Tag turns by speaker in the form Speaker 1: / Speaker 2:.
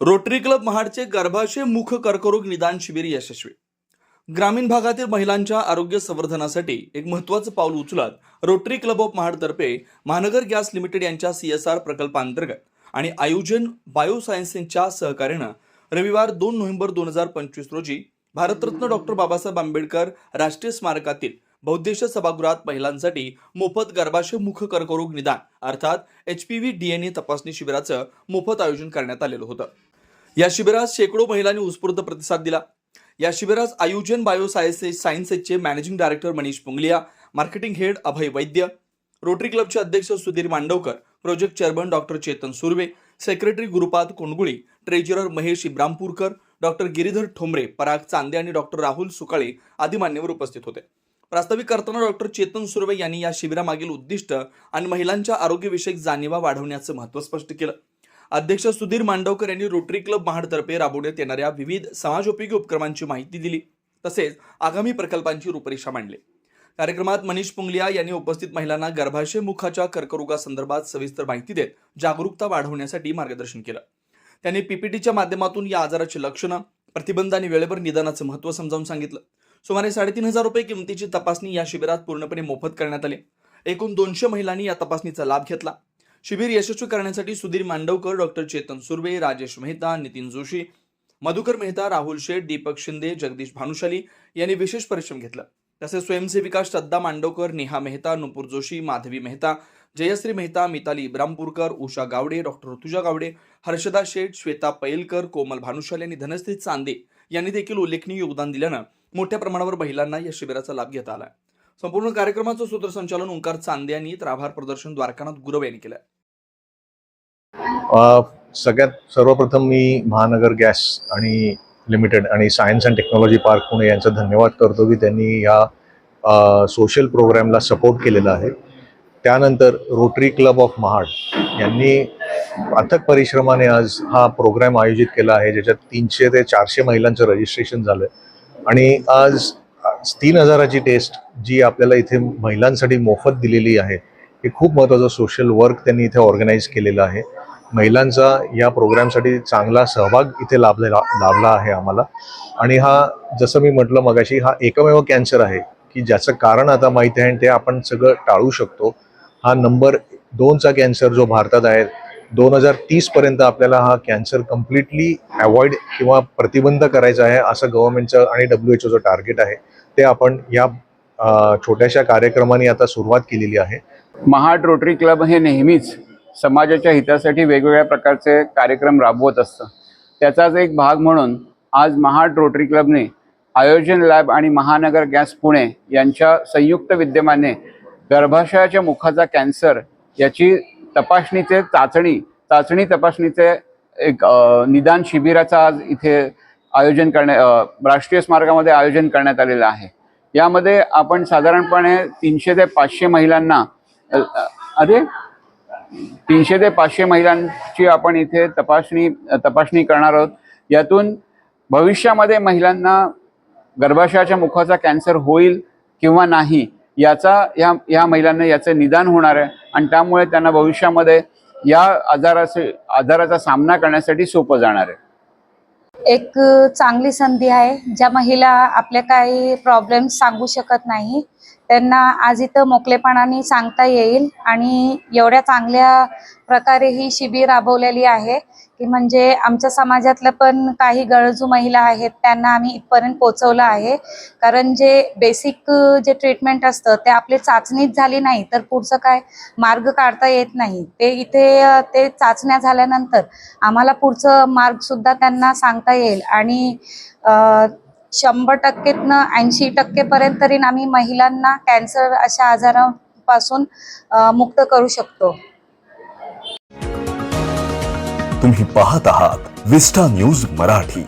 Speaker 1: Rotary club महाडचे गर्भाशय मुख कर्करोग निदान शिबिर यशस्वी. ग्रामीण भागातील महिलांच्या आरोग्य संवर्धनासाठी एक महत्त्वाचं पाऊल उचलत रोटरी क्लब ऑफ महाडतर्फे महानगर गॅस लिमिटेड यांच्या सी एस आर प्रकल्पांतर्गत आणि आयोजन बायोसायन्सेसच्या सहकार्यानं रविवार दोन नोव्हेंबर दोन हजार पंचवीस रोजी भारतरत्न डॉक्टर बाबासाहेब आंबेडकर राष्ट्रीय स्मारकातील बहुद्देशीय सभागृहात महिलांसाठी मोफत गर्भाशय मुख कर्करोग निदान अर्थात H P V D N A तपासणी शिबिराचं मोफत आयोजन करण्यात आलेलं होतं. या शिबिरात शेकडो महिलांनी उत्स्फूर्त प्रतिसाद दिला. या शिबिरास आयोजन biosciences सायन्सेसचे managing director Manish Pungalia marketing head Abhay Vaidya rotary क्लबचे अध्यक्ष Sudhir Mandavkar project chairman doctor Chetan Surve secretary Gurupad Kondaguli treasurer Mahesh Ibrampurkar doctor Giridhar Thombare Parag Chande आणि डॉक्टर राहुल सुकाळे आदी मान्यवर उपस्थित होते. प्रास्ताविक करताना डॉक्टर चेतन सुर्वे यांनी या शिबिरामागील उद्दिष्ट आणि महिलांच्या आरोग्यविषयक जाणीवा वाढवण्याचं महत्त्व स्पष्ट केलं. अध्यक्ष सुधीर मांडवकर यांनी रोटरी क्लब महाडतर्फे राबवण्यात येणाऱ्या विविध समाजोपयोगी उपक्रमांची माहिती दिली. तसेच आगामी प्रकल्पांची रूपरेषा मांडली. कार्यक्रमात मनीष पुंगलिया यांनी उपस्थित महिलांना गर्भाशय मुखाच्या कर्करोगासंदर्भात सविस्तर माहिती देत जागरूकता वाढवण्यासाठी मार्गदर्शन केलं. त्यांनी पीपीटीच्या माध्यमातून या आजाराची लक्षणं प्रतिबंध आणि वेळेवर निदानाचं महत्त्व समजावून सांगितलं. सुमारे साडेतीन हजार रुपये किमतीची तपासणी या शिबिरात पूर्णपणे मोफत करण्यात आली. एकूण दोनशे महिलांनी या तपासणीचा लाभ घेतला. शिबिर यशस्वी करण्यासाठी सुधीर मांडवकर डॉक्टर चेतन सुर्वे राजेश मेहता नितीन जोशी मधुकर मेहता राहुल शेठ दीपक शिंदे जगदीश भानुशाली यांनी विशेष परिश्रम घेतला. तसेच स्वयंसेविका श्रद्धा मांडवकर नेहा मेहता नुपूर जोशी माधवी मेहता जयश्री मेहता मिताली इब्रामपूरकर उषा गावडे डॉक्टर ऋतुजा गावडे हर्षदा शेठ श्वेता पैलकर कोमल भानुशाली आणि धनश्री चांदे यांनी देखील उल्लेखनीय योगदान दिल्यानं मोठ्या प्रमाणावर महिलांना या शिबिराचा लाभ घेता आला. संपूर्ण कार्यक्रमाचं सूत्रसंचालन ओंकार चांदे यांनी तर आभार प्रदर्शन द्वारकानाथ गुरव यांनी केलं.
Speaker 2: सगळ्यात सर्वप्रथम मी महानगर गॅस आणि लिमिटेड आणि science and technology park Pune यांचा धन्यवाद करतो की त्यांनी या सोशल प्रोग्रॅमला सपोर्ट केलेला आहे. त्यानंतर रोटरी क्लब ऑफ महाड यांनी अथक परिश्रमाने आज हा प्रोग्राम आयोजित केला आहे ज्याच्यात तीनशे ते चारशे महिलांचं रजिस्ट्रेशन झालं. आणि आज तीन हजाराची टेस्ट जी आपल्याला इथे महिलांसाठी मोफत दिलेली आहे हे खूप महत्त्वाचं सोशल वर्क त्यांनी इथे ऑर्गनाईज केलेलं आहे. महिलांचा या प्रोग्रामसाठी चांगला सहभाग इथे लाभलेला लाभला आहे आम्हाला. आणि हा जसं मी म्हटलं मगाशी हा एकमेव कॅन्सर आहे की ज्याचं कारण आता माहिती आहे आणि ते आपण सगळं टाळू शकतो. हा नंबर दोनचा कॅन्सर जो भारतात आहे दोन हजार तीसपर्यंत आपल्याला हा कॅन्सर कम्प्लिटली अवॉइड किंवा प्रतिबंध करायचा आहे असं गव्हर्नमेंटचं आणि डब्ल्यू एच ओचं टार्गेट आहे. ते आपण या छोट्याशा कार्यक्रमाने आता सुरुवात केलेली आहे.
Speaker 3: महाड रोटरी क्लब हे नेहमीच समाजाच्या हितासाठी वेगवेगळ्या प्रकारचे कार्यक्रम राबवत असतं. त्याचाच एक भाग म्हणून आज महाड रोटरी क्लबने आयोजन लॅब आणि महानगर गॅस पुणे यांच्या संयुक्त विद्यमाने गर्भाशयाच्या मुखाचा कॅन्सर याची तपासणीचे चाचणी चाचणी तपासणीचे एक निदान शिबिराचा आज इथे आयोजन करण्या राष्ट्रीय स्मारकामध्ये आयोजन करण्यात आलेलं आहे. यामध्ये आपण साधारणपणे तीनशे ते पाचशे महिलांना अरे तीनशे ते पाचशे महिलांची आपण इथे तपासणी तपासणी करणार आहोत. यातून भविष्यामध्ये महिलांना गर्भाशयाच्या मुखाचा कॅन्सर होईल किंवा नाही याचा या या महिलांना याचं निदान होणार आहे आणि त्यामुळे त्यांना भविष्यामध्ये या आजाराचे आजाराचा सामना करण्यासाठी सोपं जाणार आहे.
Speaker 4: एक चांगली संधी आहे. ज्या महिला आपले काही प्रॉब्लेम सांगू शकत नाही त्यांना आज इथं मोकलेपणाने सांगता येईल आणि एवढ्या चांगल्या प्रकारे ही शिबिर राबवलेली आहे की म्हणजे आमच्या समाजातल्या पण काही गरजू महिला आहेत त्यांना आम्ही इथपर्यंत पोचवलं आहे. कारण जे बेसिक जे ट्रीटमेंट असतं ते आपले चाचणीच झाली नाही तर पुढचं काय मार्ग काढता येत नाही. ते इथे ते चाचण्या झाल्यानंतर आम्हाला पुढचं मार्ग सुद्धा त्यांना सांगता येईल. आणि शंभर टक्केतनं ऐंशी टक्केपर्यंत तरी आम्ही महिलांना कॅन्सर अशा आजारापासून मुक्त करू शकतो.
Speaker 5: तुम्ही पाहत आहात विस्टा न्यूज मराठी.